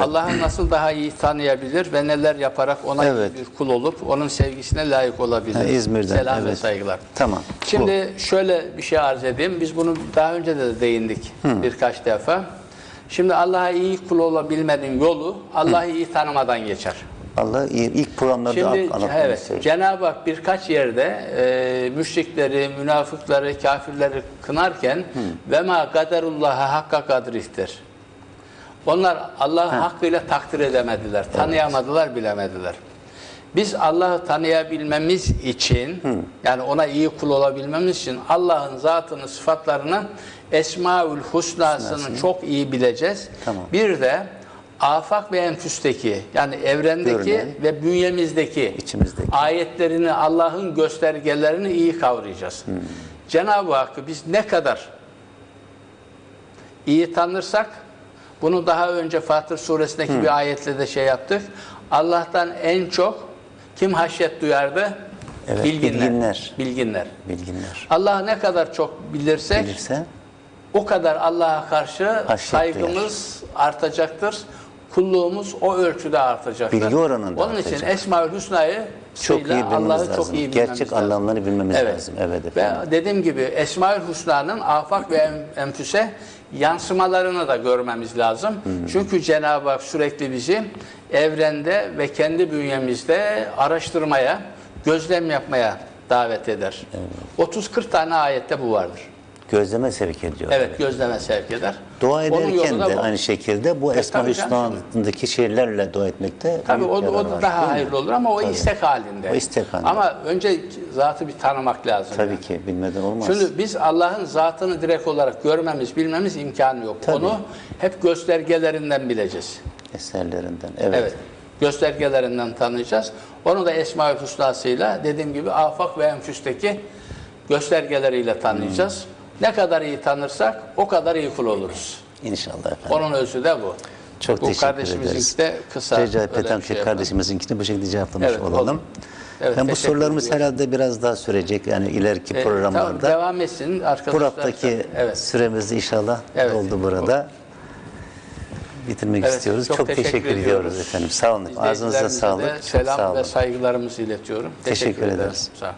Allah'ı nasıl daha iyi tanıyabilir ve neler yaparak ona Evet. bir kul olup onun sevgisine layık olabilir. Ha, İzmir'den, Selam ve evet. saygılar. Tamam. Şimdi şöyle bir şey arz edeyim. Biz bunu daha önce de değindik birkaç defa. Şimdi Allah'a iyi kul olabilmenin yolu Allah'ı iyi tanımadan geçer. Allah ilk programlarda Şimdi evet, istedim. Cenab-ı Hak birkaç yerde e, müşrikleri, münafıkları, kafirleri kınarken ve ma kaderullaha hakka kadrihtir. Onlar Allah'ı hakkıyla takdir edemediler, tanıyamadılar, bilemediler. Biz Allah'ı tanıyabilmemiz için, yani ona iyi kul olabilmemiz için Allah'ın zatını, sıfatlarını, Esmaül Husna'sını çok iyi bileceğiz. Tamam. Bir de afak ve enfüsteki, yani evrendeki Görünen. ve bünyemizdeki İçimizdeki. ayetlerini, Allah'ın göstergelerini iyi kavrayacağız. Cenab-ı Hakk'ı biz ne kadar iyi tanırsak, bunu daha önce Fatır suresindeki bir ayetle de şey yaptık. Allah'tan en çok kim haşyet duyardı? Evet, bilginler. bilginler. Bilginler. Bilginler. Allah'ı ne kadar çok bilirsek Bilirse o kadar Allah'a karşı Haşyet saygımız artacaktır. Kulluğumuz o ölçüde artacaktır. Bilgi oranında Onun için artacak. Esmaül Hüsna'yı çok iyi Allah'ı lazım. çok iyi bilmemiz Gerçek lazım. anlamlarını bilmemiz lazım. Evet efendim. Ve dediğim gibi Esmaül Hüsna'nın afak ve en- enfüse yansımalarını da görmemiz lazım. Hmm. Çünkü Cenab-ı Hak sürekli bizi evrende ve kendi bünyemizde araştırmaya, gözlem yapmaya davet eder. 30-40 tane ayette bu vardır. Gözleme sevk ediyor. Evet, gözleme sevk eder. Dua ederken da de bu. aynı şekilde bu E, Esma. Hüsna'daki şeylerle dua etmekte Tabii o, o var, daha hayırlı olur ama o Tabii. istek halinde. O istek halinde. Ama önce zatı bir tanımak lazım. Tabii yani. ki bilmeden olmaz. Şimdi biz Allah'ın zatını direkt olarak görmemiz, bilmemiz imkanı yok. Tabii. Onu hep göstergelerinden bileceğiz. Eserlerinden. Evet. Evet. Göstergelerinden tanıyacağız. Onu da Esma-ül Hüsna'sıyla dediğim gibi afak ve enfüsteki göstergeleriyle tanıyacağız. Hmm. Ne kadar iyi tanırsak o kadar iyi kul oluruz. İnşallah efendim. Onun özü de bu. Çok bu teşekkür ederiz. de kısa. Recep Petanke şey kardeşimizinkini bu şekilde cevaplamış Evet, olalım. Evet, ben bu teşekkür sorularımız ediyorum. herhalde biraz daha sürecek yani ileriki E, programlarda. tamam, devam etsin arkadaşlar. Bu haftaki Evet. süremiz inşallah Evet. oldu burada. Bitirmek Evet, istiyoruz. çok Çok, teşekkür teşekkür, ediyoruz ediyoruz. efendim. Sağ olun. Ağzınıza sağlık. Selam sağ olun. ve saygılarımızı iletiyorum. Teşekkür ederim. ederiz. Sağ olun.